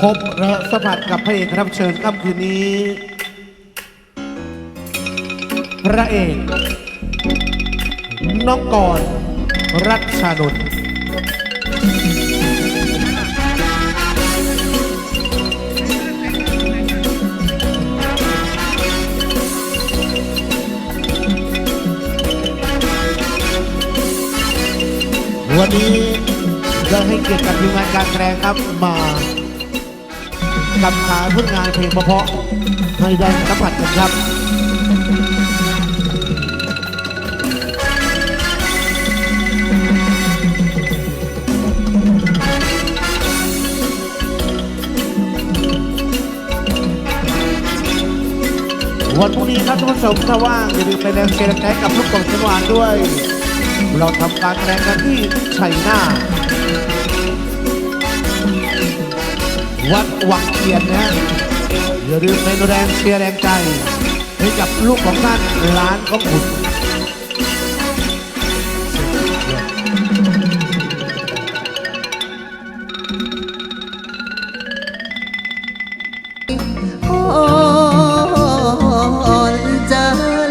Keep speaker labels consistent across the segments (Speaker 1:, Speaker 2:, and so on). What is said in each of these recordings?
Speaker 1: พบและสัมผัสกับพระเอกรับเชิญค่ำคืนนี้ พระเอกน้องกรรัชานนท์วันนี้ได้ให้เกียรติกับทีมงานการแสดงครับมา กำขายผลงานเพลงเพราะๆให้ได้สัมผัสกันครับวันพรุ่งนี้ครับท่านผู้ชมถ้าว่างอย่าลืมไปแรงเชียร์แรงกับลูกกบสวานด้วย เราทำการแสดงกันที่ชัยนาท วัดวังเทียนนะอย่าลืมเป็นแรงเชียร์แรงใจให้กับลูกของท่านร้านของคุณ
Speaker 2: อ่อนจัน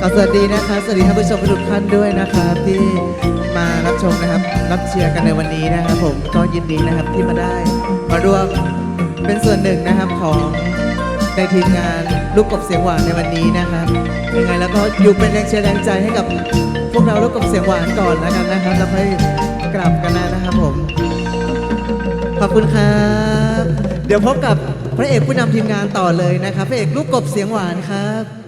Speaker 2: ก็สวัสดีนะครับสวัสดีท่านผู้ชมทุกท่านด้วยนะครับที่มา มนะครับรับเชียร์กันในวันนี้นะครับผมก็ยินดีนะครับที่มาได้มาร่วมเป็นส่วนหนึ่งนะครับของในทีมงานลูกกบเสียงหวานในวันนี้นะครับยังไงแล้วก็อยู่เป็นแรงเชียร์แรงใจให้กับพวกเราลูกกบเสียงหวานก่อนแล้วกันนะครับแล้วค่อยกลับกันนะครับผมขอบคุณครับ เดี๋ยวพบกับพระเอกผู้นำทีมงานต่อเลยนะครับพระเอกลูกกบเสียงหวานครับ